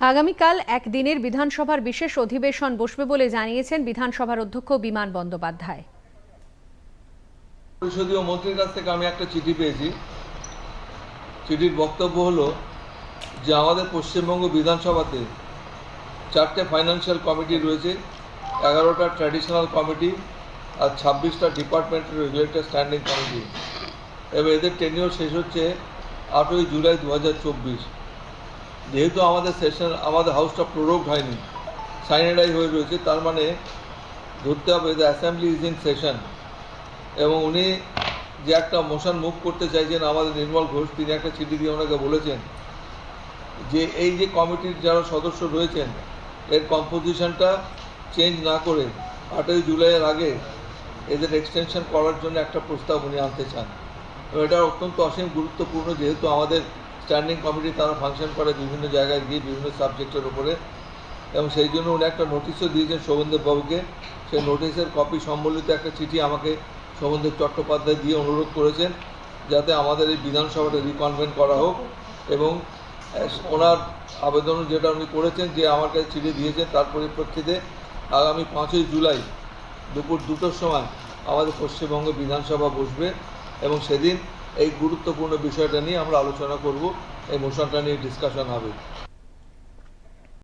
আগামীকাল একদিনের বিধানসভার বিশেষ অধিবেশন বসবে বলে জানিয়েছেন বিধানসভার অধ্যক্ষ বিমান বন্দ্যোপাধ্যায়। পরিষদীয় মন্ত্রীর কাছ থেকে আমি একটা চিঠি পেয়েছি। চিঠির বক্তব্য হলো যে আমাদের পশ্চিমবঙ্গ বিধানসভাতে চারটে ফাইন্যান্সিয়াল কমিটি রয়েছে, এগারোটা ট্র্যাডিশনাল কমিটি আর ছাব্বিশটা ডিপার্টমেন্টের রেগুলেটর স্ট্যান্ডিং কমিটি। এবং এদের টেনিওর শেষ হচ্ছে আটই জুলাই দু হাজার চব্বিশ। যেহেতু আমাদের সেশন আমাদের হাউসটা প্রোরোগ হয়নি সাইনেডাই হয়ে রয়েছে, তার মানে ধরতে হবে the assembly is in session এবং উনি যে একটা মোশন মুভ করতে চাইছেন, আমাদের নির্মল ঘোষ তিনি একটা চিঠি দিয়ে ওনাকে বলেছেন যে এই যে কমিটির যারা সদস্য রয়েছেন, এর কম্পোজিশনটা চেঞ্জ না করে আটই জুলাইয়ের আগে এদের এক্সটেনশন করার জন্য একটা প্রস্তাব উনি আনতে চান। এটা অত্যন্ত অসীম গুরুত্বপূর্ণ, যেহেতু আমাদের স্ট্যান্ডিং কমিটি তারা ফাংশন করে বিভিন্ন জায়গায় গিয়ে বিভিন্ন সাবজেক্টের উপরে। এবং সেই জন্য উনি একটা নোটিশও দিয়েছেন শোভনদেব বাবুকে। সেই নোটিশের কপি সম্বলিত একটা চিঠি আমাকে শোভনদেব চট্টোপাধ্যায় দিয়ে অনুরোধ করেছেন যাতে আমাদের এই বিধানসভাটা রিকনভেন্ট করা হোক। এবং ওনার আবেদন যেটা উনি করেছেন যে আমার কাছে চিঠি দিয়েছেন তার পরিপ্রেক্ষিতে আগামী পাঁচই জুলাই দুপুর দুটোর সময় আমাদের পশ্চিমবঙ্গ বিধানসভা বসবে। এবং সেদিন এই গুরুত্বপূর্ণ বিষয়টা নিয়ে আমরা আলোচনা করব। এই মোশনটা নিয়ে ডিসকাশন হবে।